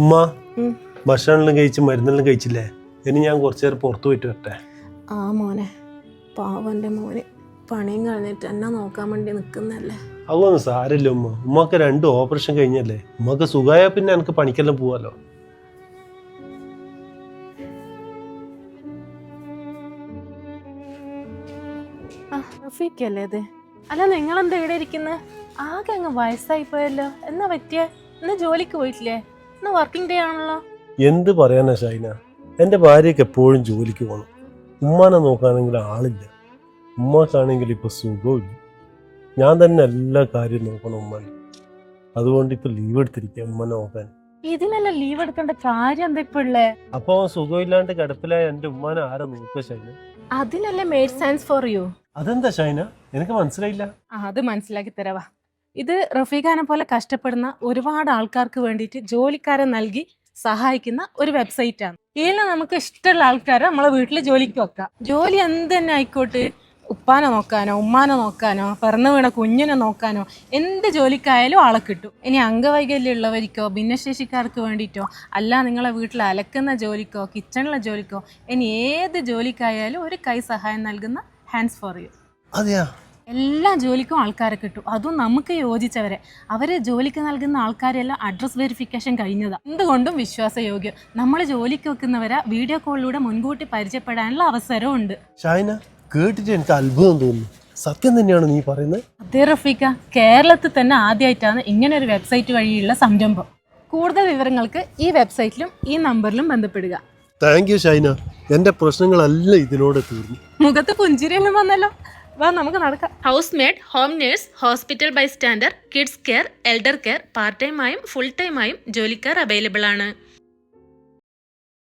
ഉമ്മ. ഭക്ഷണമെല്ലാം കഴിച്ച് മരുന്നെല്ലാം കഴിച്ചില്ലേ? ഇനി ഞാൻ കുറച്ചു നേരം പുറത്തു പോയിട്ട് വരട്ടെ. ആ മോനെ പാവന്റെ മോനെ. പണിയും കളഞ്ഞിട്ട് എന്നാ നോക്കാൻ വേണ്ടി നിൽക്കുന്നല്ലേ അതൊന്നും സാരമില്ല ഉമ്മ. ഉമ്മക്ക് രണ്ട് ഓപ്പറേഷൻ കഴിഞ്ഞല്ലേ? ഉമ്മക്ക് സുഖമായ പിന്നെ എനിക്ക് പണിക്കെല്ലാം പോവാലോ. റഫീഖല്ലേ ഇത്? അല്ല നിങ്ങളെന്താ ഇവിടെ ഇരിക്കുന്നത് ആകെ അങ്ങ് വയസ്സായി പോയല്ലോ എന്നാ പറ്റിയ? ഇന്ന് ജോലിക്ക് പോയിട്ടില്ലേ? ഇന്ന് വർക്കിംഗ് ഡേ ആണല്ലോ. എന്ത് പറയാനാ ഷൈന? എന്റെ ഭാര്യയ്ക്ക് എപ്പോഴും ജോലിക്ക് പോകണം ഉമ്മാനെ നോക്കാണെങ്കിൽ ആളില്ല. ഉമ്മാക്കാണെങ്കിൽ ഇപ്പൊ സുഖമില്ല. ഞാൻ തന്നെ എല്ലാ കാര്യം നോക്കണം ഉമ്മാനെ. അതുകൊണ്ട് ഇപ്പൊ ലീവ് എടുത്തിരിക്കുക ഉമ്മനെ നോക്കാൻ. ഇതിനല്ല ലീവ് എടുക്കേണ്ട കാര്യം എന്താ ഇപ്പൊ ഉള്ളേ? അപ്പൊ സുഖമില്ലാണ്ട് കിടപ്പിലായ എന്റെ ഉമ്മാനെ ആരാ നോക്കുക ഷൈന? അതിനല്ലേ മേഡ് സയൻസ് ഫോർ യു അതെന്താ ഷൈന? എനിക്ക് മനസ്സിലായില്ല. അത് മനസ്സിലാക്കി തരവാ ഇത് റഫീഖാനെ പോലെ കഷ്ടപ്പെടുന്ന ഒരുപാട് ആൾക്കാർക്ക് വേണ്ടിയിട്ട് ജോലിക്കാരെ നൽകി സഹായിക്കുന്ന ഒരു വെബ്സൈറ്റാണ്. ഇതിൽ നമുക്ക് ഇഷ്ടമുള്ള ആൾക്കാരെ നമ്മളെ വീട്ടിൽ ജോലിക്ക് വെക്കാം. ജോലി എന്ത് തന്നെ ആയിക്കോട്ടെ. ഉപ്പാനെ നോക്കാനോ ഉമ്മാനെ നോക്കാനോ പിറന്നു വീണ കുഞ്ഞിനെ നോക്കാനോ എന്ത് ജോലിക്കായാലും ആളെ കിട്ടും. ഇനി അംഗവൈകല്യം ഉള്ളവർക്കോ ഭിന്നശേഷിക്കാർക്ക് വേണ്ടിയിട്ടോ അല്ല നിങ്ങളെ വീട്ടിൽ അലക്കുന്ന ജോലിക്കോ കിച്ചണിലെ ജോലിക്കോ ഇനി ഏത് ജോലിക്കായാലും ഒരു കൈ സഹായം നൽകുന്ന ഹാൻഡ്സ് ഫോർ യു അതെയാ? എല്ലാ ജോലിക്കും ആൾക്കാരെ കിട്ടും. അതും നമുക്ക് യോജിച്ചവരെ. അവരെ ജോലിക്ക് നൽകുന്ന ആൾക്കാരെല്ലാം അഡ്രസ് വെരിഫിക്കേഷൻ കഴിഞ്ഞതാണ് എന്തുകൊണ്ടും വിശ്വാസയോഗ്യം. നമ്മൾ ജോലിക്ക് വെക്കുന്നവരെ വീഡിയോ കോളിലൂടെ മുൻകൂട്ടി പരിചയപ്പെടാനുള്ള അവസരമുണ്ട്. ഷൈന കേട്ടിട്ട് എനിക്ക് അത്ഭുതം തോന്നുന്നു. സത്യം തന്നെയാണ് നീ പറയുന്നത്? അതേ റഫീക്ക കേരളത്തിൽ തന്നെ ആദ്യമായിട്ടാണ് ഇങ്ങനെ ഒരു വെബ്സൈറ്റ് വഴിയുള്ള സംരംഭം. കൂടുതൽ വിവരങ്ങൾക്ക് ഈ വെബ്സൈറ്റിലും ഈ നമ്പറിലും ബന്ധപ്പെടുക. താങ്ക് യു ഷൈന എന്റെ പ്രശ്നങ്ങളെല്ലാം ഇതിലൂടെ തീർന്നു. മുഖത്ത് പുഞ്ചിരിയെല്ലാം വന്നല്ലോ. വാ നമുക്ക് നടക്കാം. House maid home nurse hospital bystander kids care elder care part ടൈമായും full ടൈമായും ജോലിക്കാർ അവൈലബിൾ ആണ്.